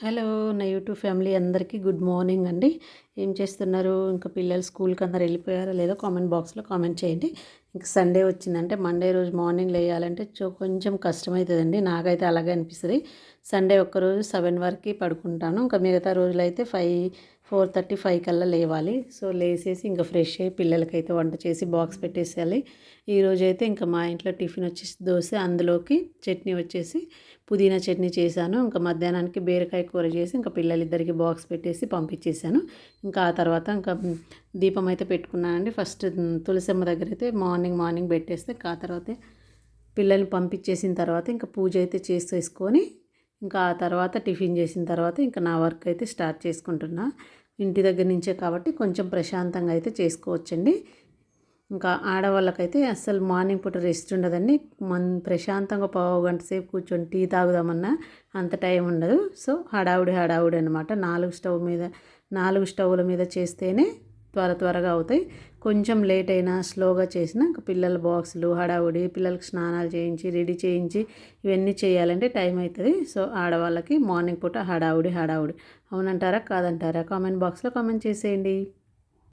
Hello నా YouTube family అందరికీ good morning అండి. ఏం చేస్తున్నారు? ఇంకా పిల్లలు స్కూల్కి అందరు వెళ్ళిపోయారో లేదో కామెంట్ బాక్స్లో కామెంట్ చేయండి. ఇంకా సండే వచ్చిందంటే మండే రోజు మార్నింగ్ లేయాలంటే చో కొంచెం కష్టమవుతుందండి నాకైతే అలాగే అనిపిస్తుంది. సండే ఒక్కరోజు సెవెన్ వరకు పడుకుంటాను. ఇంకా మిగతా రోజులైతే ఫైవ్ ఫోర్ థర్టీ ఫైవ్ కల్లా లేవాలి. సో లేసేసి ఇంకా ఫ్రెష్ అయ్యి పిల్లలకైతే వంట చేసి బాక్స్ పెట్టేసేయాలి. ఈరోజు అయితే ఇంకా మా ఇంట్లో టిఫిన్ వచ్చేసి దోశ అందులోకి చట్నీ వచ్చేసి పుదీనా చట్నీ చేశాను. ఇంకా మధ్యాహ్నానికి బీరకాయ కూర చేసి ఇంకా పిల్లలిద్దరికి బాక్స్ పెట్టేసి పంపించేశాను. ఇంకా ఆ తర్వాత ఇంకా దీపం అయితే పెట్టుకున్నానండి. ఫస్ట్ తులసమ్మ దగ్గర అయితే మార్నింగ్ మార్నింగ్ పెట్టేస్తే ఆ తర్వాత పిల్లల్ని పంపించేసిన తర్వాత ఇంకా పూజ అయితే చేసేసుకొని ఇంకా ఆ తర్వాత టిఫిన్ చేసిన తర్వాత ఇంకా నా వర్క్ అయితే స్టార్ట్ చేసుకుంటున్నా. ఇంటి దగ్గర నుంచే కాబట్టి కొంచెం ప్రశాంతంగా అయితే చేసుకోవచ్చండి. ఇంకా ఆడవాళ్ళకైతే అసలు మార్నింగ్ పూట రెస్ట్ ఉండదండి. మన్ ప్రశాంతంగా పావు గంట సేపు కూర్చొని టీ తాగుదామన్నా అంత టైం ఉండదు. సో హడావుడి హడావుడి అనమాట నాలుగు స్టవ్ మీద నాలుగు స్టవ్ల మీద చేస్తేనే త్వర త్వరగా అవుతాయి. కొంచెం లేట్ అయినా స్లోగా చేసినా పిల్లల బాక్సులు హడావుడి పిల్లలకి స్నానాలు చేయించి రెడీ చేయించి ఇవన్నీ చేయాలంటే టైం అవుతుంది. సో ఆడవాళ్ళకి మార్నింగ్ పూట హడావుడి హడావుడి. అవునంటారా? కాదంటారా? కామెంట్ బాక్స్లో కామెంట్ చేసేయండి.